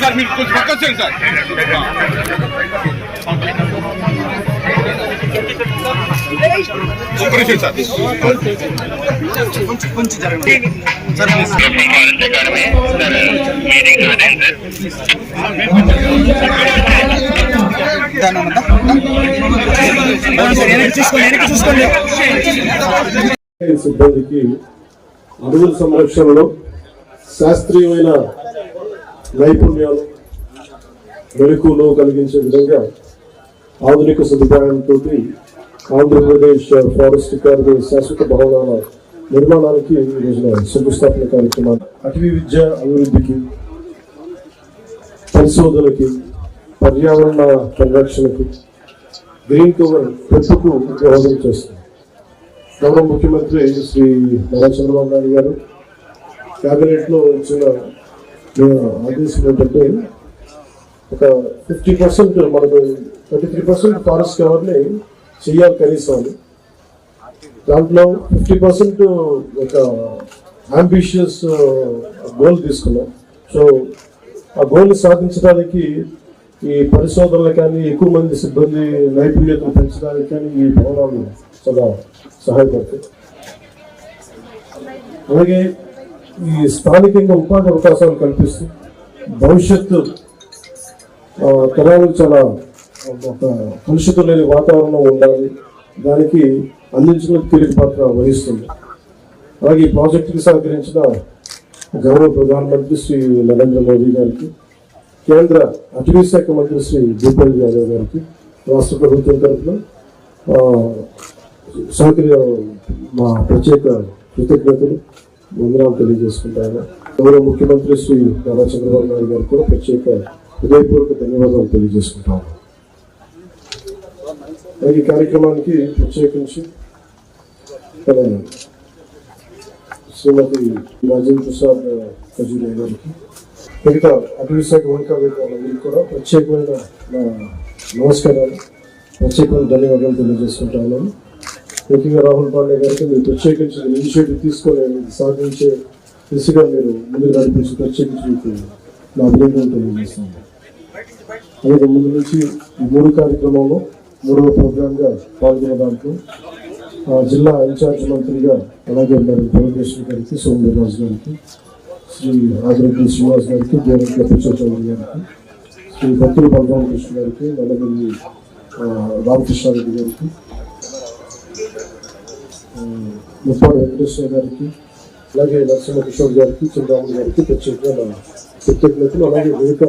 Sir మీరు కొంచెం పక్క వచ్చేయండి సార్ ఒక్క నిమిషం సార్ సిబ్బందికి అడవుల సంరక్షణలో శాస్త్రీయమైన నైపుణ్యాలు మెలకువలు కలిగించే విధంగా ఆధునిక సదుపాయాలతో ఆంధ్రప్రదేశ్ ఫారెస్ట్ అకాడమీ శాశ్వత భవనాల నిర్మాణానికి ఈరోజున శంకుస్థాపన కార్యక్రమాలు అటవీ విద్య అభివృద్ధికి పరిశోధనకి పర్యావరణ పరిరక్షణకు గ్రీన్ కవర్ పెట్టుకు దోహదం చేస్తుంది గౌరవ ముఖ్యమంత్రి శ్రీ నారా చంద్రబాబు నాయుడు గారు క్యాబినెట్లో వచ్చిన ఇచ్చిన ఆదేశం ఏంటంటే ఒక ఫిఫ్టీ పర్సెంట్ మనకు థర్టీ త్రీ పర్సెంట్ ఫారెస్ట్ కవర్ని చెయ్యాలి కనీసం. దాంట్లో ఫిఫ్టీ పర్సెంట్ ఒక అంబిషియస్ గోల్ uh, తీసుకున్నాం. సో ఆ గోల్ని సాధించడానికి ఈ పరిశోధనలు కానీ ఎక్కువ మంది సిబ్బంది నైపుణ్యతను పెంచడానికి కానీ ఈ భవనాలు చాలా సహాయపడతాయి అలాగే ఈ స్థానికంగా ఉపాధి అవకాశాలు కల్పిస్తూ భవిష్యత్తు తరాలు చాలా ఒక కలుషితం లేని వాతావరణం ఉండాలి. దానికి అందించిన కీలక పాత్ర వహిస్తుంది. అలాగే ఈ ప్రాజెక్టుకి సహకరించిన గౌరవ ప్రధానమంత్రి శ్రీ నరేంద్ర మోదీ గారికి కేంద్ర అటవీ శాఖ మంత్రి శ్రీ భూపేంద్ర యాదవ్ గారికి రాష్ట్ర ప్రభుత్వం తరఫున ఆ, సౌకర్య మా ప్రత్యేక కృతజ్ఞతలు వందనాలు తెలియజేసుకుంటాను. గౌరవ ముఖ్యమంత్రి శ్రీ నారా చంద్రబాబు నాయుడు గారికి కూడా ప్రత్యేక హృదయపూర్వక ధన్యవాదాలు తెలియజేసుకుంటాను. ఈ కార్యక్రమానికి ప్రత్యేకించి శ్రీమతి రాజేంద్ర ప్రసాద్ ఖజూరియా గారికి మిగతా అటవీ శాఖ ఉన్నతాధికారులందరికీ కూడా ప్రత్యేకమైన నా నమస్కారాలు ప్రత్యేకమైన ధన్యవాదాలు తెలియజేసుకుంటాను ముఖ్యంగా రాహుల్ పాండే గారికి మీరు ప్రత్యేకించి ఇనిషియేటివ్ తీసుకొని సాధించే దిశగా మీరు ముందుకు నడిపించి ప్రత్యేకించి మీకు నా అభినందనలు తెలియజేస్తాను అలాగే ముందు నుంచి ఈ మూడు కార్యక్రమంలో మూడవ ప్రోగ్రాంగా పాల్గొన్న దాంట్లో ఆ, జిల్లా ఇన్ఛార్జ్ మంత్రిగా అలాగే మరి భువనేశ్వర్ గారికి సోమరాజు గారికి శ్రీ ఆదిరెడ్డి శ్రీనివాస్ గారికి దేవరెడ్డి అప్పచౌ గారికి శ్రీ భక్తుల బలరామ కృష్ణ గారికి నల్లగల్లి రామకృష్ణారెడ్డి గారికి ముప్పాడు వెంకటేశ్వర గారికి అలాగే నరసింహ కిషోర్ గారికి చంద్రరాముడు గారికి ప్రత్యేకంగా నా అలాగే వెనుక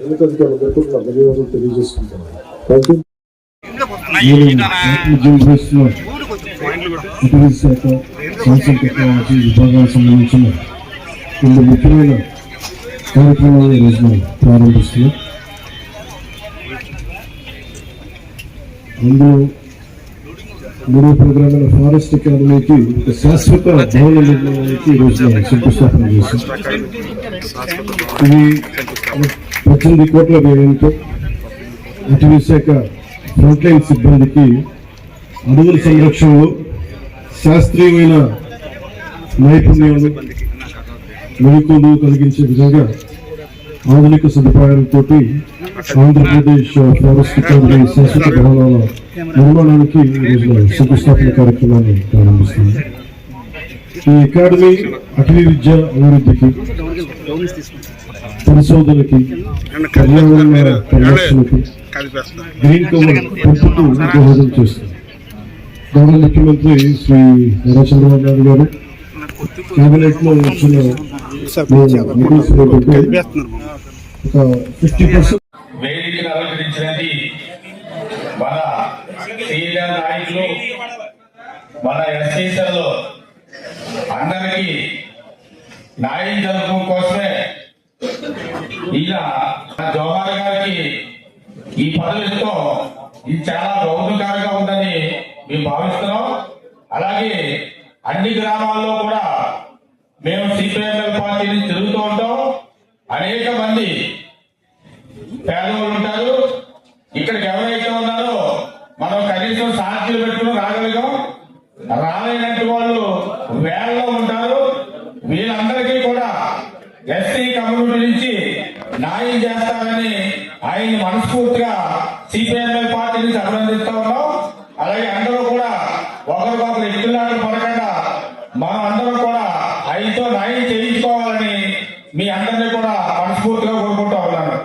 వెనుక అధికారులందరికీ కూడా నా ధన్యవాదాలు తెలియజేసుకుంటున్నాను. థ్యాంక్ యూ శాఖ శాసన టెక్నాలజీ విభాగానికి సంబంధించిన రెండు ముఖ్యమైన కార్యక్రమాలను ఈ రోజు మనం ప్రారంభిస్తున్నాం అందులో మూడో ప్రోగ్రామ్ అయిన ఫారెస్ట్ అకాడమీకి ఒక శాశ్వత భవన నిర్మాణానికి ఈ రోజు మనం శంకుస్థాపన చేశాం ఇది పద్దెనిమిది కోట్ల వ్యయంతో అటవీ శాఖ ఫ్రంట్లైన్ సిబ్బందికి అడవుల సంరక్షణలో శాస్త్రీయమైన నైపుణ్యాలు మెలకులు కలిగించే విధంగా ఆధునిక సదుపాయాలతో ఆంధ్రప్రదేశ్ ఫారెస్ట్ అకాడమీ శాశ్వత భవనాల నిర్మాణానికి శంకుస్థాపన కార్యక్రమాన్ని ప్రారంభిస్తుంది. ఈ అకాడమీ అటవీ విద్య అభివృద్ధికి పరిశోధనకి పర్యావరణ పరిరక్షణకి గ్రీన్ గౌరవ ముఖ్యమంత్రి శ్రీ నారా చంద్రబాబు నాయుడు గారు కేబినెట్లో వచ్చిన ఫిఫ్టీ పర్సెంట్ వేదికను అలంకరించినది మన సీనియర్ నాయకులు మన అందరికీ న్యాయం జరగడం కోసమే ఇలా జవహర్ గారికి ఈ పనులు ఎంతో ఇది చాలా గౌరవకారంగా ఉందని మేము భావిస్తున్నాం. అలాగే అన్ని గ్రామాల్లో కూడా మేము సిపిఎంఎల్ పార్టీని తిరుగుతూ ఉంటాం. అనేక మంది పేదవాళ్ళు ఉంటారు. ఇక్కడికి ఎవరైతే ఉన్నారో మనం కనీసం సాధ్యం పెట్టుకుని రాగలిగాం. రాలేనట్టు వాళ్ళు వేలలో ఉంటారు వీళ్ళందరికీ కూడా ఎస్సీ కమ్యూనిటీ నుంచి న్యాయం చేస్తారని ఆయన మనస్ఫూర్తిగా సిపిఎంఎల్ పార్టీ నుంచి అభినందిస్తా ఉన్నాం. అలాగే అందరూ కూడా ఒకరికొకరు ఎక్కులాటలు పడకుండా మనం అందరం కూడా ఆయనతో న్యాయం చేయించుకోవాలని మీ అందరినీ కూడా మనస్ఫూర్తిగా కోరుకుంటా ఉన్నాను.